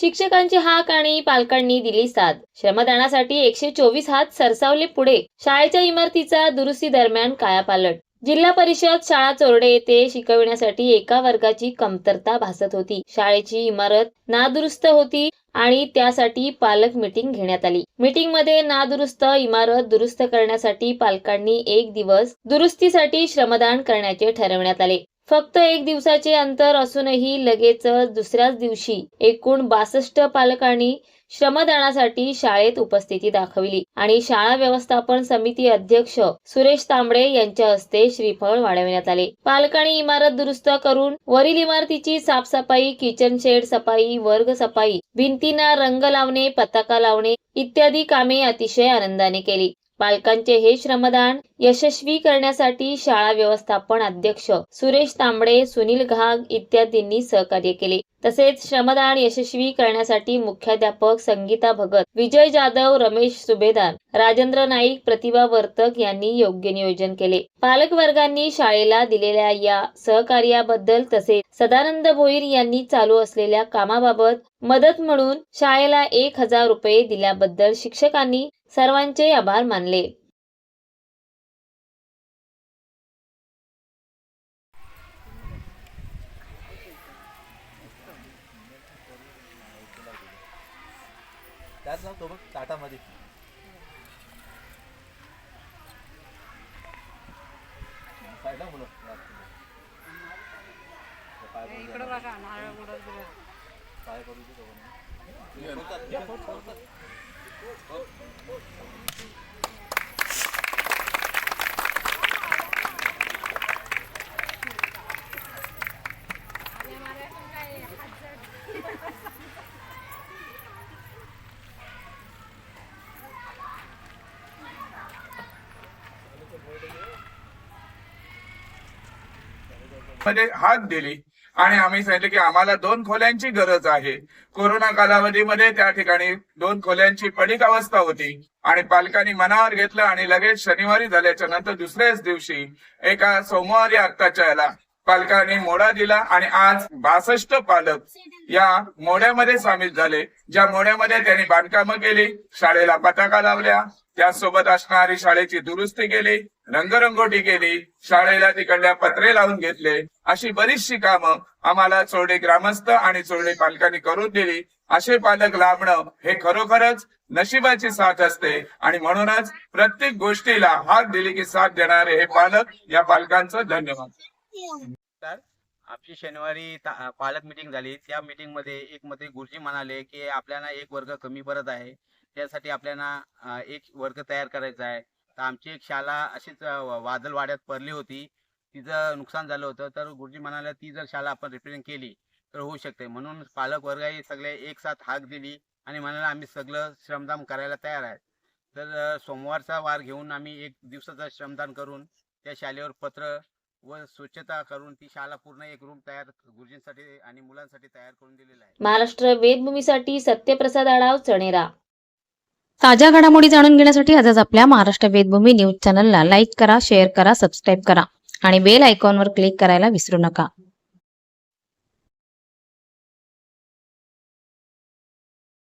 शिक्षकांची हाक आणि पालकांनी दिली साथ. श्रमदानासाठी एकशे चोवीस हात सरसावले पुढे. शाळेच्या इमारतीचा दुरुस्ती दरम्यान कायापालट. जिल्हा परिषद शाळा चोरडे येथे शिकविण्यासाठी एका वर्गाची कमतरता भासत होती. शाळेची इमारत नादुरुस्त होती आणि त्यासाठी पालक मीटिंग घेण्यात आली. मीटिंगमध्ये नादुरुस्त इमारत दुरुस्त करण्यासाठी पालकांनी एक दिवस दुरुस्तीसाठी श्रमदान करण्याचे ठरवण्यात आले. फक्त एक दिवसाचे अंतर असूनही लगेच दुसऱ्याच दिवशी एकूण बासष्ट पालकांनी श्रमदानासाठी शाळेत उपस्थिती दाखविली. आणि शाळा व्यवस्थापन समिती अध्यक्ष सुरेश तांबडे यांच्या हस्ते श्रीफळ वाढविण्यात आले. पालकांनी इमारत दुरुस्त करून वरील इमारतीची साफसफाई किचन शेड सफाई वर्ग सफाई भिंतींना रंग लावणे पताका लावणे इत्यादी कामे अतिशय आनंदाने केली. पालकांचे हे श्रमदान यशस्वी करण्यासाठी शाळा व्यवस्थापन अध्यक्ष सुरेश तांबडे सुनील घाग इत्यादींनी सहकार्य केले. तसेच श्रमदान यशस्वी करण्यासाठी मुख्याध्यापक संगीता भगत विजय जाधव रमेश सुभेदार राजेंद्र नाईक प्रतिभा वर्तक यांनी योग्य नियोजन केले. पालकवर्गांनी शाळेला दिलेल्या या सहकार्याबद्दल तसेच सदानंद भोईर यांनी चालू असलेल्या कामाबाबत मदत म्हणून शाळेला एक हजार रुपये दिल्याबद्दल शिक्षकांनी सर्वांचे आभार मानले. टाटामध्ये इकडे बघा नारळ उडत बघा हात दिली. आणि आम्ही सांगितलं की आम्हाला दोन खोल्यांची गरज आहे. कोरोना कालावधीमध्ये त्या ठिकाणी दोन खोल्यांची पडीक अवस्था होती. आणि पालकांनी मनावर घेतलं आणि लगेच शनिवारी झाल्याच्यानंतर दुसऱ्याच दिवशी एका सोमवारी आत्ताच्या याला पालकांनी मोडा दिला आणि आज बासष्ट पालक या मोड्यामध्ये सामील झाले. ज्या मोड्यामध्ये त्यांनी बांधकामं केली शाळेला पताका लावल्या त्यासोबत असणारी शाळेची दुरुस्ती केली रंगरंगोटी केली शाळेला तिकडल्या पत्रे लावून घेतले. अशी बरीचशी कामं आम्हाला चोरडे ग्रामस्थ आणि चोरडे पालकांनी करून दिली. असे पालक लाभणं हे खरोखरच नशिबाची साथ असते आणि म्हणूनच प्रत्येक गोष्टीला हात दिली की साथ देणारे हे पालक या पालकांचं धन्यवाद. आमची शनिवारी पालक मिटिंग झाली. त्या मिटिंगमध्ये एक मध्ये गुरुजी म्हणाले की आपल्याला एक वर्ग कमी पडत आहे. त्यासाठी आपल्याला एक वर्ग तयार करायचा आहे. तर आमची एक शाळा अशीच वादळवाड्यात वाड्यात पडली होती. तिचं नुकसान झालं होतं. तर गुरुजी म्हणाले ती जर शाळा आपण रिपेअरिंग केली तर होऊ शकते. म्हणून पालक वर्गही सगळे एक साथ हाक दिली आणि म्हणाला आम्ही सगळं श्रमदान करायला तयार आहे. तर सोमवारचा वार घेऊन आम्ही एक दिवसाचा श्रमदान करून त्या शाळेवर पत्र व स्वच्छता करून ती शाळा पूर्ण एक रूम तयार गुरुजींसाठी आणि मुलांसाठी तयार करून दिलेला आहे. महाराष्ट्र वेदभूमीसाठी सत्यप्रसाद आढाव चणेरा. ताज्या घडामोडी जाणून घेण्यासाठी आजच आपल्या महाराष्ट्र वेदभूमी न्यूज चॅनलला लाईक करा शेअर करा सबस्क्राईब करा आणि बेल आयकॉनवर क्लिक करायला विसरू नका.